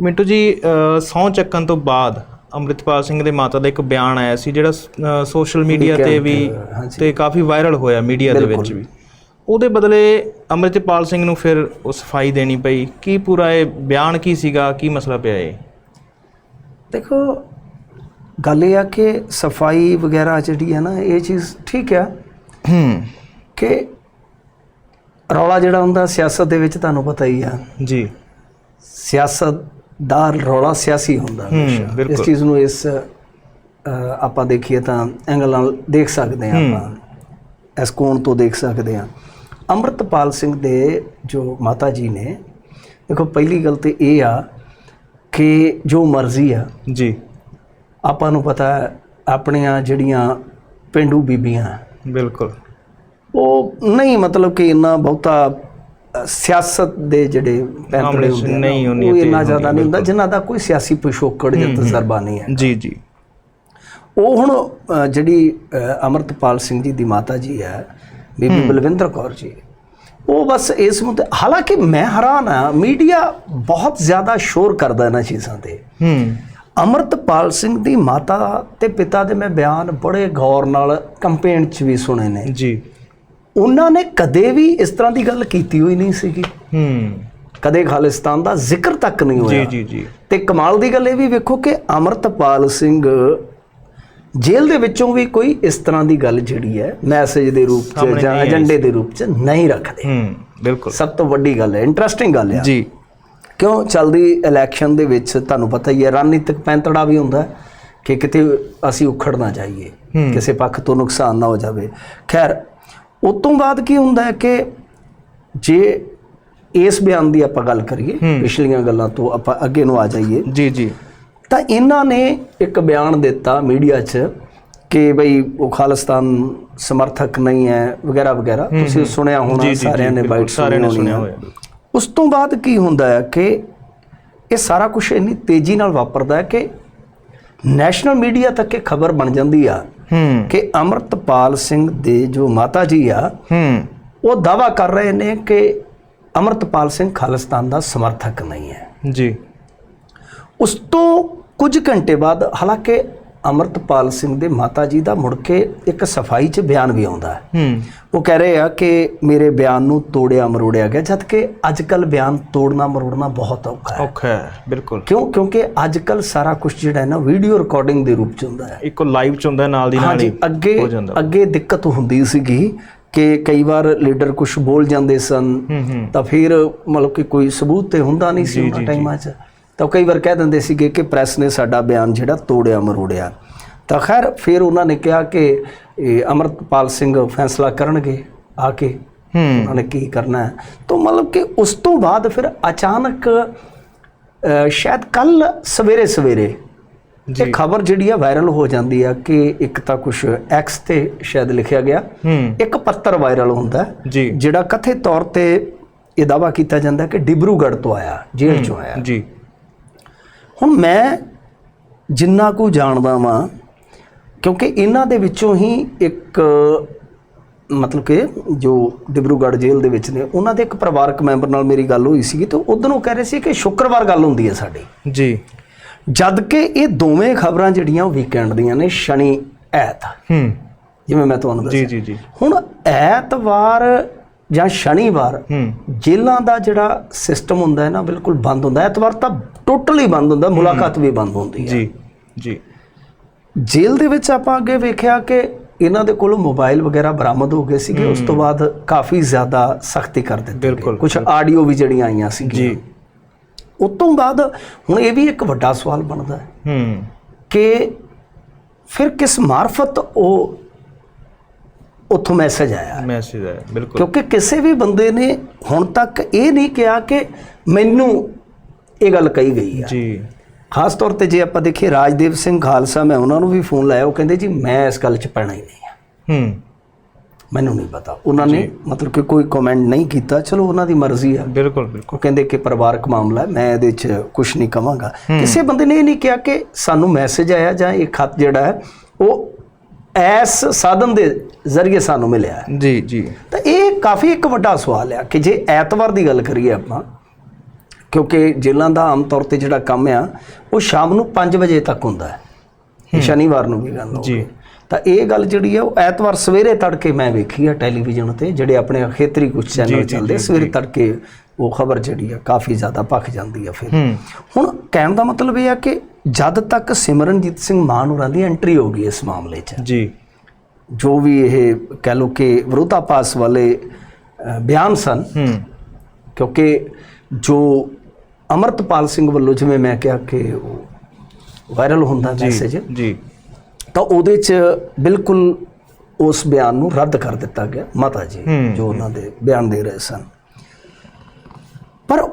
ਮਿੰਟੂ ਜੀ ਸੌ ਚੱਕਣ ਤੋਂ ਬਾਅਦ ਅੰਮ੍ਰਿਤਪਾਲ ਸਿੰਘ ਦੇ ਮਾਤਾ ਦਾ ਇੱਕ ਬਿਆਨ ਆਇਆ ਸੀ ਜਿਹੜਾ ਸੋਸ਼ਲ ਮੀਡੀਆ ਤੇ ਵੀ ਤੇ ਕਾਫੀ ਵਾਇਰਲ ਹੋਇਆ ਮੀਡੀਆ ਦੇ ਵਿੱਚ। ਵੀ ਉਹਦੇ ਬਦਲੇ ਅੰਮ੍ਰਿਤਪਾਲ ਸਿੰਘ ਨੂੰ ਫਿਰ ਉਹ ਸਫ਼ਾਈ ਦੇਣੀ ਪਈ। ਕੀ ਪੂਰਾ ਇਹ ਬਿਆਨ ਕੀ ਸੀਗਾ? ਕੀ ਮਸਲਾ ਪਿਆ ਇਹ? ਦੇਖੋ ਗੱਲ ਇਹ ਆ ਕਿ ਸਫ਼ਾਈ ਵਗੈਰਾ ਜਿਹੜੀ ਹੈ ਨਾ ਇਹ ਚੀਜ਼ ਠੀਕ ਆ। ਹੂੰ। ਕਿ ਰੌਲਾ ਜਿਹੜਾ ਹੁੰਦਾ ਸਿਆਸਤ ਦੇ ਵਿੱਚ ਤੁਹਾਨੂੰ ਪਤਾ ਹੀ ਆ। ਜੀ। ਸਿਆਸਤ ਦਾ ਰੌਲਾ ਸਿਆਸੀ ਹੁੰਦਾ ਹਮੇਸ਼ਾ। ਇਸ ਚੀਜ਼ ਨੂੰ ਇਸ ਆਪਾਂ ਦੇਖੀਏ ਤਾਂ ਐਂਗਲ ਨਾਲ ਦੇਖ ਸਕਦੇ ਹਾਂ ਆਪਾਂ। ਇਸ ਕੋਣ ਤੋਂ ਦੇਖ ਸਕਦੇ ਹਾਂ। ਅੰਮ੍ਰਿਤਪਾਲ ਸਿੰਘ ਦੇ ਜੋ ਮਾਤਾ ਜੀ ਨੇ ਦੇਖੋ ਪਹਿਲੀ ਗੱਲ ਤੇ ਇਹ ਆ ਕਿ ਜੋ ਮਰਜ਼ੀ ਆ ਜੀ। ਆਪਾਂ ਨੂੰ ਪਤਾ ਆਪਣੀਆਂ ਜਿਹੜੀਆਂ ਪਿੰਡੂ ਬੀਬੀਆਂ ਬਿਲਕੁਲ। ਉਹ ਨਹੀਂ ਮਤਲਬ ਕਿ ਇੰਨਾ ਬਹੁਤਾ ਸਿਆਸਤ ਦੇ ਜਿਹੜੇ ਪੈਂਤੜੇ ਹੁੰਦੇ ਨਹੀਂ ਹੁੰਦੀਆਂ ਉਹ ਇੰਨਾ ਜ਼ਿਆਦਾ ਨਹੀਂ ਹੁੰਦਾ ਜਿਨ੍ਹਾਂ ਦਾ ਕੋਈ ਸਿਆਸੀ ਪਿਛੋਕੜ ਜਾਂ ਤਜਰਬਾ ਨਹੀਂ ਹੈ। ਜੀ ਜੀ। ਉਹ ਹੁਣ ਜਿਹੜੀ ਅਮਰਤਪਾਲ ਸਿੰਘ ਜੀ ਦੀ ਮਾਤਾ ਜੀ ਹੈ ਬੀਬੀ ਬਲਵਿੰਦਰ ਕੌਰ ਜੀ ਉਹ ਬਸ ਇਸ ਮੁੱਦੇ ਹਾਲਾਂਕਿ ਮੈਂ ਹੈਰਾਨ ਆ ਮੀਡੀਆ ਬਹੁਤ ਜ਼ਿਆਦਾ ਸ਼ੋਰ ਕਰਦਾ ਇਹਨਾਂ ਚੀਜ਼ਾਂ ਤੇ। ਹੂੰ। ਅਮਰਤਪਾਲ ਸਿੰਘ ਦੀ ਮਾਤਾ ਤੇ ਪਿਤਾ ਦੇ ਮੈਂ ਬਿਆਨ ਬੜੇ ਗੌਰ ਨਾਲ ਕੰਪੇਨ 'ਚ ਵੀ ਸੁਣੇ ਨੇ। ਜੀ। ਉਹਨਾਂ ਨੇ ਕਦੇ ਵੀ ਇਸ ਤਰ੍ਹਾਂ ਦੀ ਗੱਲ ਕੀਤੀ ਹੋਈ ਨਹੀਂ ਸੀਗੀ। ਹੂੰ। ਕਦੇ ਖਾਲਿਸਤਾਨ ਦਾ ਜ਼ਿਕਰ ਤੱਕ ਨਹੀਂ ਹੋਇਆ। ਜੀ ਜੀ ਜੀ। ਤੇ ਕਮਾਲ ਦੀ ਗੱਲ ਇਹ ਵੀ ਵੇਖੋ ਕਿ ਅਮਰਤਪਾਲ ਸਿੰਘ ਜੇਲ੍ਹ ਦੇ ਵਿੱਚੋਂ ਵੀ ਕੋਈ ਇਸ ਤਰ੍ਹਾਂ ਦੀ ਗੱਲ ਜਿਹੜੀ ਹੈ ਮੈਸੇਜ ਦੇ ਰੂਪ 'ਚ ਜਾਂ ਏਜੰਡੇ ਦੇ ਰੂਪ 'ਚ ਨਹੀਂ ਰੱਖਦੇ। ਹੂੰ ਬਿਲਕੁਲ। ਸਭ ਤੋਂ ਵੱਡੀ ਗੱਲ ਹੈ ਇੰਟਰਸਟਿੰਗ ਗੱਲ ਹੈ। ਜੀ। ਕਿਉਂ? ਚੱਲਦੀ ਇਲੈਕਸ਼ਨ ਦੇ ਵਿੱਚ ਤੁਹਾਨੂੰ ਪਤਾ ਹੀ ਹੈ ਰਣਨੀਤਿਕ ਪੈਂਤੜਾ ਵੀ ਹੁੰਦਾ ਹੈ ਕਿ ਕਿਤੇ ਅਸੀਂ ਉਖੜ ਨਾ ਜਾਈਏ ਕਿਸੇ ਪੱਖ ਤੋਂ ਨੁਕਸਾਨ ਨਾ ਹੋ ਜਾਵੇ। ਖੈਰ ਉਸ ਤੋਂ ਬਾਅਦ ਕੀ ਹੁੰਦਾ ਹੈ ਕਿ ਜੇ ਇਸ ਬਿਆਨ ਦੀ ਆਪਾਂ ਗੱਲ ਕਰੀਏ ਪਿਛਲੀਆਂ ਗੱਲਾਂ ਤੋਂ ਆਪਾਂ ਅੱਗੇ ਨੂੰ ਆ ਜਾਈਏ। ਜੀ ਜੀ। ਤਾਂ ਇਹਨਾਂ ਨੇ ਇੱਕ ਬਿਆਨ ਦਿੱਤਾ ਮੀਡੀਆ 'ਚ ਕਿ ਬਈ ਉਹ ਖਾਲਿਸਤਾਨ ਸਮਰਥਕ ਨਹੀਂ ਹੈ ਵਗੈਰਾ ਵਗੈਰਾ। ਤੁਸੀਂ ਸੁਣਿਆ ਹੋਣਾ ਸਾਰਿਆਂ ਨੇ ਬਾਈਟ ਸਾਰਿਆਂ ਨੇ ਸੁਣਿਆ ਹੋਇਆ। ਉਸ ਤੋਂ ਬਾਅਦ ਕੀ ਹੁੰਦਾ ਹੈ ਕਿ ਇਹ ਸਾਰਾ ਕੁਝ ਇੰਨੀ ਤੇਜ਼ੀ ਨਾਲ ਵਾਪਰਦਾ ਹੈ ਕਿ ਨੈਸ਼ਨਲ ਮੀਡੀਆ ਤੱਕ ਇਹ ਖਬਰ ਬਣ ਜਾਂਦੀ ਆ। ਕਿ ਅਮਰਤਪਾਲ ਸਿੰਘ ਦੇ ਜੋ ਮਾਤਾ ਜੀ ਆ ਹੂੰ। ਉਹ ਦਾਵਾ ਕਰ ਰਹੇ ਨੇ ਕਿ ਅਮਰਤਪਾਲ ਸਿੰਘ ਖਾਲਿਸਤਾਨ ਦਾ ਸਮਰਥਕ ਨਹੀਂ ਹੈ। ਜੀ। ਉਸ ਤੋਂ ਕੁਝ ਘੰਟੇ ਬਾਅਦ ਹਾਲਾਂਕਿ ਅਮਰਤਪਾਲ ਸਿੰਘ ਦੇ ਮਾਤਾ ਜੀ ਦਾ ਮੁੜ ਕੇ ਇੱਕ ਸਫ਼ਾਈ 'ਚ ਬਿਆਨ ਵੀ ਆਉਂਦਾ ਹੈ। ਹੂੰ। ਉਹ ਕਹਿ ਰਹੇ ਆ ਕਿ ਮੇਰੇ ਬਿਆਨ ਨੂੰ ਤੋੜਿਆ ਮਰੋੜਿਆ ਗਿਆ ਜਦ ਕਿ ਅੱਜ ਕੱਲ ਬਿਆਨ ਤੋੜਨਾ ਮਰੋੜਨਾ ਬਹੁਤ ਔਖਾ ਹੈ। ਔਖਾ ਹੈ ਬਿਲਕੁਲ। ਕਿਉਂ? ਕਿਉਂਕਿ ਅੱਜ ਕੱਲ ਸਾਰਾ ਕੁਝ ਜਿਹੜਾ ਹੈ ਨਾ ਵੀਡੀਓ ਰਿਕਾਰਡਿੰਗ ਦੇ ਰੂਪ 'ਚ ਹੁੰਦਾ ਹੈ। ਇੱਕੋ ਲਾਈਵ ਚ ਹੁੰਦਾ ਨਾਲ ਦੀ ਨਾਲ ਹੀ ਅੱਗੇ ਅੱਗੇ ਦਿੱਕਤ ਹੁੰਦੀ ਸੀਗੀ ਕਿ ਕਈ ਵਾਰ ਲੀਡਰ ਕੁਝ ਬੋਲ ਜਾਂਦੇ ਸਨ ਤਾਂ ਫਿਰ ਮਤਲਬ ਕਿ ਕੋਈ ਸਬੂਤ ਤੇ ਹੁੰਦਾ ਨਹੀਂ ਸੀ ਉਹਨਾਂ ਟਾਈਮਾਂ 'ਚ। ਤਾਂ ਕਈ ਵਾਰ ਕਹਿ ਦਿੰਦੇ ਸੀਗੇ ਕਿ ਪ੍ਰੈਸ ਨੇ ਸਾਡਾ ਬਿਆਨ ਜਿਹੜਾ ਤੋੜਿਆ ਮਰੋੜਿਆ। ਤਾਂ ਖੈਰ ਫਿਰ ਉਹਨਾਂ ਨੇ ਕਿਹਾ ਕਿ ਇਹ ਅਮਰਪਾਲ ਸਿੰਘ ਫੈਸਲਾ ਕਰਨਗੇ ਆ ਕੇ। ਹੂੰ। ਉਹਨਾਂ ਨੇ ਕੀ ਕਰਨਾ ਹੈ? ਤਾਂ ਮਤਲਬ ਕਿ ਉਸ ਤੋਂ ਬਾਅਦ ਫਿਰ ਅਚਾਨਕ ਸ਼ਾਇਦ ਕੱਲ ਸਵੇਰੇ ਸਵੇਰੇ ਇਹ ਖਬਰ ਜਿਹੜੀ ਆ ਵਾਇਰਲ ਹੋ ਜਾਂਦੀ ਆ ਕਿ ਇੱਕ ਤਾਂ ਕੁਝ ਐਕਸ ਤੇ ਸ਼ਾਇਦ ਲਿਖਿਆ ਗਿਆ। ਇੱਕ ਪੱਤਰ ਵਾਇਰਲ ਹੁੰਦਾ ਜਿਹੜਾ ਕਥਿਤ ਤੌਰ ਤੇ ਇਹ ਦਾਵਾ ਕੀਤਾ ਜਾਂਦਾ ਕਿ ਡਿਬਰੂਗੜ੍ਹ ਤੋਂ ਆਇਆ ਜੇਲ੍ਹ ਚੋਂ ਆਇਆ। ਜੀ। ਹੁਣ ਮੈਂ ਜਿੰਨਾ ਕੁ ਜਾਣਦਾ ਵਾਂ ਕਿਉਂਕਿ ਇਹਨਾਂ ਦੇ ਵਿੱਚੋਂ ਹੀ ਇੱਕ ਮਤਲਬ ਕਿ ਜੋ ਡਿਬਰੂਗੜ੍ਹ ਜੇਲ੍ਹ ਦੇ ਵਿੱਚ ਨੇ ਉਹਨਾਂ ਦੇ ਇੱਕ ਪਰਿਵਾਰਕ ਮੈਂਬਰ ਨਾਲ ਮੇਰੀ ਗੱਲ ਹੋਈ ਸੀਗੀ ਤੇ ਉਦੋਂ ਉਹ ਕਹਿ ਰਹੇ ਸੀ ਕਿ ਸ਼ੁੱਕਰਵਾਰ ਗੱਲ ਹੁੰਦੀ ਹੈ ਸਾਡੀ। ਜੀ। ਜਦ ਕਿ ਇਹ ਦੋਵੇਂ ਖਬਰਾਂ ਜਿਹੜੀਆਂ ਉਹ ਵੀਕਐਂਡ ਦੀਆਂ ਨੇ ਸ਼ਨੀ ਐਤ। ਹੂੰ। ਜਿਵੇਂ ਮੈਂ ਤੁਹਾਨੂੰ ਦੱਸਿਆ। ਜੀ ਜੀ ਜੀ। ਹੁਣ ਐਤਵਾਰ ਜਾਂ ਸ਼ਨੀਵਾਰ ਹੂੰ। ਜੇਲ੍ਹਾਂ ਦਾ ਜਿਹੜਾ ਸਿਸਟਮ ਹੁੰਦਾ ਹੈ ਨਾ ਬਿਲਕੁਲ ਬੰਦ ਹੁੰਦਾ ਹੈ। ਐਤਵਾਰ ਤਾਂ ਟੋਟਲੀ ਬੰਦ ਹੁੰਦਾ ਮੁਲਾਕਾਤ ਵੀ ਬੰਦ ਹੁੰਦੀ ਹੈ। ਜੀ ਜੀ। ਜੇਲ੍ਹ ਦੇ ਵਿੱਚ ਆਪਾਂ ਅੱਗੇ ਵੇਖਿਆ ਕਿ ਇਹਨਾਂ ਦੇ ਕੋਲੋਂ ਮੋਬਾਈਲ ਵਗੈਰਾ ਬਰਾਮਦ ਹੋ ਗਏ ਸੀਗੇ ਉਸ ਤੋਂ ਬਾਅਦ ਕਾਫੀ ਜ਼ਿਆਦਾ ਸਖਤੀ ਕਰ ਦਿੱਤੀ ਬਿਲਕੁਲ, ਕੁਝ ਆਡੀਓ ਵੀ ਜਿਹੜੀਆਂ ਆਈਆਂ ਸੀ ਜੀ ਉਸ ਤੋਂ ਬਾਅਦ ਹੁਣ ਇਹ ਵੀ ਇੱਕ ਵੱਡਾ ਸਵਾਲ ਬਣਦਾ ਹੈ ਹੂੰ। ਕਿ ਫਿਰ ਕਿਸ ਮਾਰਫਤ ਉਹ ਉੱਥੋਂ ਮੈਸੇਜ ਆਇਆ। ਮੈਸੇਜ ਹੈ ਬਿਲਕੁਲ। ਕਿਉਂਕਿ ਕਿਸੇ ਵੀ ਬੰਦੇ ਨੇ ਹੁਣ ਤੱਕ ਇਹ ਨਹੀਂ ਕਿਹਾ ਕਿ ਮੈਨੂੰ ਇਹ ਗੱਲ ਕਹੀ ਗਈ ਹੈ ਜੀ। ਖਾਸ ਤੌਰ ਤੇ ਜੇ ਆਪਾਂ ਦੇਖੀਏ ਰਾਜਦੇਵ ਸਿੰਘ ਖਾਲਸਾ ਮੈਂ ਉਹਨਾਂ ਨੂੰ ਵੀ ਫੋਨ ਲਾਇਆ ਉਹ ਕਹਿੰਦੇ ਜੀ ਮੈਂ ਇਸ ਗੱਲ 'ਚ ਪੈਣਾ ਹੀ ਨਹੀਂ ਹੈ ਹੂੰ। ਮੈਨੂੰ ਨਹੀਂ ਪਤਾ। ਉਹਨਾਂ ਨੇ ਮਤਲਬ ਕਿ ਕੋਈ ਕਮੈਂਟ ਨਹੀਂ ਕੀਤਾ। ਚਲੋ ਉਹਨਾਂ ਦੀ ਮਰਜ਼ੀ ਆ। ਬਿਲਕੁਲ ਬਿਲਕੁਲ। ਉਹ ਕਹਿੰਦੇ ਕਿ ਪਰਿਵਾਰਕ ਮਾਮਲਾ ਹੈ ਮੈਂ ਇਹਦੇ 'ਚ ਕੁਝ ਨਹੀਂ ਕਵਾਂਗਾ। ਕਿਸੇ ਬੰਦੇ ਨੇ ਇਹ ਨਹੀਂ ਕਿਹਾ ਕਿ ਸਾਨੂੰ ਮੈਸੇਜ ਆਇਆ ਜਾਂ ਇਹ ਖਤ ਜਿਹੜਾ ਹੈ ਉਹ ਐਸ ਸਾਧਨ ਦੇ ਜ਼ਰੀਏ ਸਾਨੂੰ ਮਿਲਿਆ ਜੀ ਜੀ। ਤਾਂ ਇਹ ਕਾਫੀ ਇੱਕ ਵੱਡਾ ਸਵਾਲ ਆ ਕਿ ਜੇ ਐਤਵਾਰ ਦੀ ਗੱਲ ਕਰੀਏ ਆਪਾਂ ਕਿਉਂਕਿ ਜੇਲ੍ਹਾਂ ਦਾ ਆਮ ਤੌਰ ਤੇ ਜਿਹੜਾ ਕੰਮ ਆ ਉਹ ਸ਼ਾਮ ਨੂੰ 5 ਵਜੇ ਤੱਕ ਹੁੰਦਾ ਹੈ। ਸ਼ਨੀਵਾਰ ਨੂੰ ਵੀ ਗੱਲ ਜੀ। ਤਾਂ ਇਹ ਗੱਲ ਜਿਹੜੀ ਆ ਉਹ ਐਤਵਾਰ ਸਵੇਰੇ ਤੜਕੇ ਮੈਂ ਵੇਖੀ ਆ ਟੈਲੀਵਿਜ਼ਨ ਤੇ ਜਿਹੜੇ ਆਪਣੇ ਖੇਤਰੀ ਕੁਝ ਚੈਨਲ ਚੱਲਦੇ ਸਵੇਰੇ ਤੜਕੇ ਉਹ ਖਬਰ ਜਿਹੜੀ ਆ ਕਾਫੀ ਜ਼ਿਆਦਾ ਭਖ ਜਾਂਦੀ ਆ ਫਿਰ। ਹੁਣ ਕਹਿਣ ਦਾ ਮਤਲਬ ਇਹ ਆ ਕਿ ਜਦ ਤੱਕ ਸਿਮਰਨਜੀਤ ਸਿੰਘ ਮਾਨ ਹੋਰਾਂ ਦੀ ਐਂਟਰੀ ਹੋ ਗਈ ਇਸ ਮਾਮਲੇ 'ਚ ਜੀ। ਜੋ ਵੀ ਇਹ ਕਹਿ ਲੋ ਕਿ ਵਿਰੋਧਾਭਾਸ ਵਾਲੇ ਅ, ਬਿਆਨ ਸਨ। ਹੂੰ। ਕਿਉਂਕਿ ਜੋ ਅਮਰਤਪਾਲ ਸਿੰਘ ਵੱਲੋਂ ਜਿਵੇਂ ਮੈਂ ਕਿਹਾ ਕਿ ਵਾਇਰਲ ਹੁੰਦਾ ਮੈਸੇਜ ਜੀ। ਤਾਂ ਉਹਦੇ 'ਚ ਬਿਲਕੁਲ ਉਸ ਬਿਆਨ ਨੂੰ ਰੱਦ ਕਰ ਦਿੱਤਾ ਗਿਆ ਮਾਤਾ ਜੀ ਜੋ ਉਹਨਾਂ ਦੇ ਬਿਆਨ ਦੇ ਰਹੇ ਸਨ। ਪਰ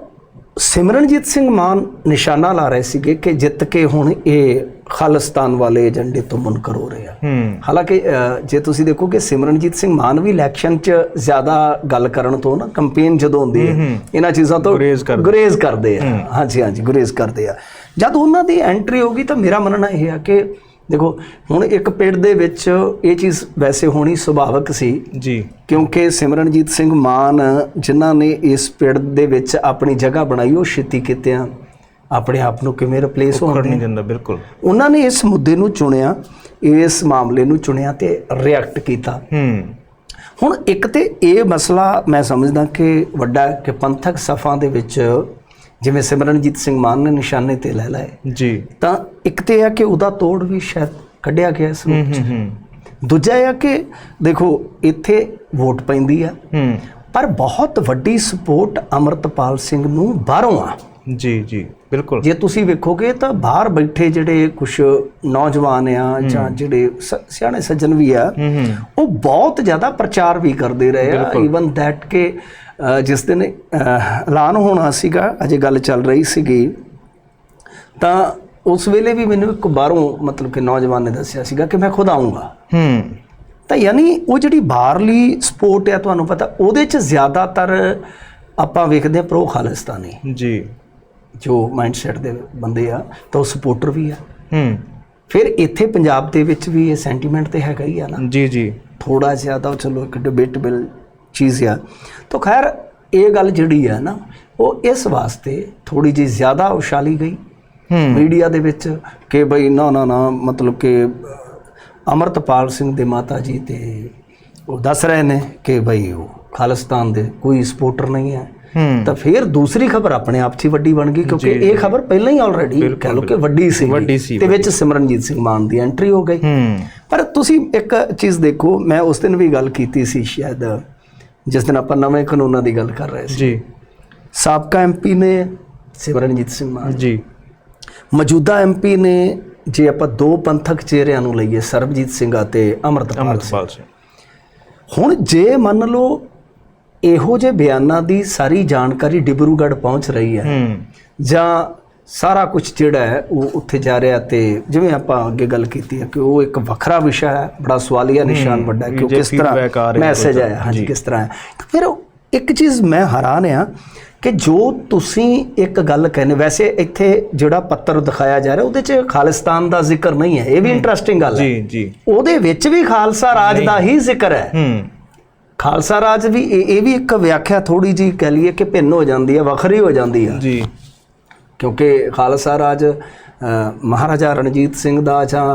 ਸਿਮਰਨਜੀਤ ਸਿੰਘ ਮਾਨ ਨਿਸ਼ਾਨਾ ਲਾ ਰਹੇ ਸੀਗੇ ਕਿ ਜਿੱਤ ਕੇ ਹੁਣ ਇਹ ਖਾਲਿਸਤਾਨ ਵਾਲੇ ਏਜੰਡੇ ਤੋਂ ਮੁਨਕਰ ਹੋ ਰਹੇ ਆ। ਹੂੰ। ਹਾਲਾਂਕਿ ਜੇ ਤੁਸੀਂ ਦੇਖੋਗੇ ਸਿਮਰਨਜੀਤ ਸਿੰਘ ਮਾਨ ਵੀ ਇਲੈਕਸ਼ਨ 'ਚ ਜ਼ਿਆਦਾ ਗੱਲ ਕਰਨ ਤੋਂ ਨਾ ਕੰਪੇਨ ਜਦੋਂ ਹੁੰਦੀ ਹੈ ਇਹਨਾਂ ਚੀਜ਼ਾਂ ਤੋਂ ਗੁਰੇਜ਼ ਕਰਦੇ। ਗੁਰੇਜ਼ ਕਰਦੇ ਆ। ਹਾਂਜੀ ਹਾਂਜੀ ਗੁਰੇਜ਼ ਕਰਦੇ ਆ। ਜਦ ਉਹਨਾਂ ਦੀ ਐਂਟਰੀ ਹੋਗੀ ਤਾਂ ਮੇਰਾ ਮੰਨਣਾ ਇਹ ਆ ਕਿ ਦੇਖੋ ਹੁਣ ਇੱਕ ਪਿੰਡ ਦੇ ਵਿੱਚ ਇਹ ਚੀਜ਼ ਵੈਸੇ ਹੋਣੀ ਸੁਭਾਵਿਕ ਸੀ ਜੀ। ਕਿਉਂਕਿ ਸਿਮਰਨਜੀਤ ਸਿੰਘ ਮਾਨ ਜਿਨ੍ਹਾਂ ਨੇ ਇਸ ਪਿੰਡ ਦੇ ਵਿੱਚ ਆਪਣੀ ਜਗ੍ਹਾ ਬਣਾਈ ਉਹ ਛੇਤੀ ਕਿਤਿਆਂ ਆਪਣੇ ਆਪ ਨੂੰ ਕਿਵੇਂ ਰਿਪਲੇਸ ਹੋਣ ਕਰ ਨਹੀਂ ਦਿੰਦਾ ਬਿਲਕੁਲ। ਉਹਨਾਂ ਨੇ ਇਸ ਮੁੱਦੇ ਨੂੰ ਚੁਣਿਆ ਇਸ ਮਾਮਲੇ ਨੂੰ ਚੁਣਿਆ ਤੇ ਰਿਐਕਟ ਕੀਤਾ। ਹੂੰ। ਹੁਣ ਇੱਕ ਤੇ ਇਹ ਮਸਲਾ ਮੈਂ ਸਮਝਦਾ ਕਿ ਵੱਡਾ ਕਿ ਪੰਥਕ ਸਫਾਂ ਦੇ ਵਿੱਚ ਜਿਵੇਂ ਸਿਮਰਨਜੀਤ ਸਿੰਘ ਮਾਨ ਨੇ ਨਿਸ਼ਾਨੇ ਤੇ ਲੈ ਲਏ। ਜੀ। ਤਾਂ ਇੱਕ ਤੇ ਹੈ ਕਿ ਉਹਦਾ ਤੋੜ ਵੀ ਸ਼ਾਇਦ ਕੱਢਿਆ ਗਿਆ ਇਸ ਨੂੰ ਹੂੰ ਹੂੰ ਹੂੰ। ਦੂਜਾ ਇਹ ਕਿ ਦੇਖੋ ਇੱਥੇ ਵੋਟ ਪੈਂਦੀ ਆ। ਹੂੰ। ਪਰ ਬਹੁਤ ਵੱਡੀ ਸਪੋਰਟ ਅਮਰਤਪਾਲ ਸਿੰਘ ਨੂੰ ਬਾਹਰੋਂ ਆ। ਜੀ ਜੀ ਬਿਲਕੁਲ। ਜੇ ਤੁਸੀਂ ਵੇਖੋਗੇ ਤਾਂ ਬਾਹਰ ਬੈਠੇ ਜਿਹੜੇ ਕੁਝ ਨੌਜਵਾਨ ਆ ਜਾਂ ਜਿਹੜੇ ਸਿਆਣੇ ਸੱਜਣ ਵੀ ਆ ਉਹ ਬਹੁਤ ਜ਼ਿਆਦਾ ਪ੍ਰਚਾਰ ਵੀ ਕਰਦੇ ਰਹੇ ਆ। ਇਵਨ ਦੈਟ ਕਿ ਜਿਸ ਦਿਨ ਐਲਾਨ ਹੋਣਾ ਸੀਗਾ ਅਜੇ ਗੱਲ ਚੱਲ ਰਹੀ ਸੀਗੀ ਤਾਂ ਉਸ ਵੇਲੇ ਵੀ ਮੈਨੂੰ ਇੱਕ ਬਾਹਰੋਂ ਮਤਲਬ ਕਿ ਨੌਜਵਾਨ ਨੇ ਦੱਸਿਆ ਸੀਗਾ ਕਿ ਮੈਂ ਖੁਦ ਆਉਂਗਾ ਹੂੰ। ਤਾਂ ਯਾਨੀ ਉਹ ਜਿਹੜੀ ਬਾਹਰਲੀ ਸਪੋਰਟ ਆ ਤੁਹਾਨੂੰ ਪਤਾ ਉਹਦੇ 'ਚ ਜ਼ਿਆਦਾਤਰ ਆਪਾਂ ਵੇਖਦੇ ਆ ਪ੍ਰੋ ਖਾਲਿਸਤਾਨੀ ਜੀ। ਜੋ ਮਾਈਂਡਸੈਟ ਦੇ ਬੰਦੇ ਆ ਤਾਂ ਉਹ ਸਪੋਰਟਰ ਵੀ ਆ। ਹੂੰ। ਫਿਰ ਇੱਥੇ ਪੰਜਾਬ ਦੇ ਵਿੱਚ ਵੀ ਇਹ ਸੈਂਟੀਮੈਂਟ ਤੇ ਹੈਗਾ ਹੀ ਆ ਨਾ। ਜੀ ਜੀ। ਥੋੜਾ ਜਿਹਾ ਤਾਂ ਚਲੋ ਇੱਕ ਡਿਬੇਟੇਬਲ ਚੀਜ਼ ਆ। ਤਾਂ ਖੈਰ ਇਹ ਗੱਲ ਜਿਹੜੀ ਆ ਨਾ ਉਹ ਇਸ ਵਾਸਤੇ ਥੋੜੀ ਜਿਹੀ ਜ਼ਿਆਦਾ ਉਛਾਲੀ ਗਈ ਹੂੰ। ਮੀਡੀਆ ਦੇ ਵਿੱਚ ਕਿ ਬਈ ਨਾ ਨਾ ਨਾ ਮਤਲਬ ਕਿ ਅਮਰਤਪਾਲ ਸਿੰਘ ਦੇ ਮਾਤਾ ਜੀ ਤੇ ਉਹ ਦੱਸ ਰਹੇ ਨੇ ਕਿ ਬਈ ਉਹ ਖਾਲਿਸਤਾਨ ਦੇ ਕੋਈ ਸਪੋਰਟਰ ਨਹੀਂ ਹੈ। ਤਾਂ ਫਿਰ ਦੂਸਰੀ ਖਬਰ ਆਪਣੇ ਆਪ 'ਚ ਹੀ ਵੱਡੀ ਬਣ ਗਈ ਕਿਉਂਕਿ ਇਹ ਖਬਰ ਪਹਿਲਾਂ ਹੀ ਆਲਰੇਡੀ ਕਹਿ ਲਓ ਕਿ ਵੱਡੀ ਸੀ ਤੇ ਵਿੱਚ ਸਿਮਰਨਜੀਤ ਸਿੰਘ ਮਾਨ ਦੀ ਐਂਟਰੀ ਹੋ ਗਈ। ਪਰ ਤੁਸੀਂ ਇੱਕ ਚੀਜ਼ ਦੇਖੋ ਮੈਂ ਉਸ ਦਿਨ ਵੀ ਗੱਲ ਕੀਤੀ ਸੀ ਸ਼ਾਇਦ ਜਿਸ ਦਿਨ ਆਪਾਂ ਨਵੇਂ ਕਾਨੂੰਨਾਂ ਦੀ ਗੱਲ ਕਰ ਰਹੇ ਸੀ। ਜੀ। ਸਾਬਕਾ ਐਮਪੀ ਨੇ ਸਿਮਰਨਜੀਤ ਸਿੰਘ ਮਾਨ। ਜੀ। ਮੌਜੂਦਾ ਐਮਪੀ ਨੇ ਜੇ ਆਪਾਂ ਦੋ ਪੰਥਕ ਚਿਹਰਿਆਂ ਨੂੰ ਲਈਏ ਸਰਬਜੀਤ ਸਿੰਘ ਅਤੇ ਅਮਰਤਪਾਲ ਸਿੰਘ। ਹੁਣ ਜੇ ਮੰਨ ਲਓ ਇਹੋ ਜਿਹੇ ਬਿਆਨਾਂ ਦੀ ਸਾਰੀ ਜਾਣਕਾਰੀ ਡਿਬਰੂਗੜ੍ਹ ਪਹੁੰਚ ਰਹੀ ਹੂੰ। ਜਾਂ ਸਾਰਾ ਕੁਝ ਜਿਹੜਾ ਹੈ ਉਹ ਉੱਥੇ ਜਾ ਰਿਹਾ ਤੇ ਜਿਵੇਂ ਆਪਾਂ ਅੱਗੇ ਗੱਲ ਕੀਤੀ ਹੈ ਕਿ ਉਹ ਇੱਕ ਵੱਖਰਾ ਵਿਸ਼ਾ ਹੈ ਬੜਾ ਸਵਾਲੀਆ ਨਿਸ਼ਾਨ ਵੱਡਾ ਹੈ ਕਿ ਕਿਸ ਤਰ੍ਹਾਂ ਰਿਹਾ ਮੈਸੇਜ ਆਇਆ ਹਾਂਜੀ ਕਿਸ ਤਰ੍ਹਾਂ ਹੈ। ਤਾਂ ਫਿਰ ਇੱਕ ਚੀਜ਼ ਮੈਂ ਹੈਰਾਨ ਆ ਕਿ ਜੋ ਤੁਸੀਂ ਇੱਕ ਗੱਲ ਕਹਿੰਦੇ ਵੈਸੇ ਇੱਥੇ ਜਿਹੜਾ ਪੱਤਰ ਦਿਖਾਇਆ ਜਾ ਰਿਹਾ ਉਹਦੇ 'ਚ ਖਾਲਿਸਤਾਨ ਦਾ ਜ਼ਿਕਰ ਨਹੀਂ ਹੈ ਇਹ ਵੀ ਇੰਟਰਸਟਿੰਗ ਗੱਲ ਹੈ। ਜੀ ਜੀ। ਉਹਦੇ ਵਿੱਚ ਵੀ ਖਾਲਸਾ ਰਾਜ ਦਾ ਹੀ ਜ਼ਿਕਰ ਹੈ। ਹੂੰ। ਖਾਲਸਾ ਰਾਜ ਵੀ ਇਹ ਵੀ ਇੱਕ ਵਿਆਖਿਆ ਥੋੜੀ ਜੀ ਕਹਿ ਲਈਏ ਕਿ ਭਿੰਨ ਹੋ ਜਾਂਦੀ ਹੈ ਵੱਖਰੀ ਹੋ ਜਾਂਦੀ ਹੈ। ਜੀ। ਕਿਉਂਕਿ ਖਾਲਸਾ ਰਾਜ ਮਹਾਰਾਜਾ ਰਣਜੀਤ ਸਿੰਘ ਦਾ ਜਾਂ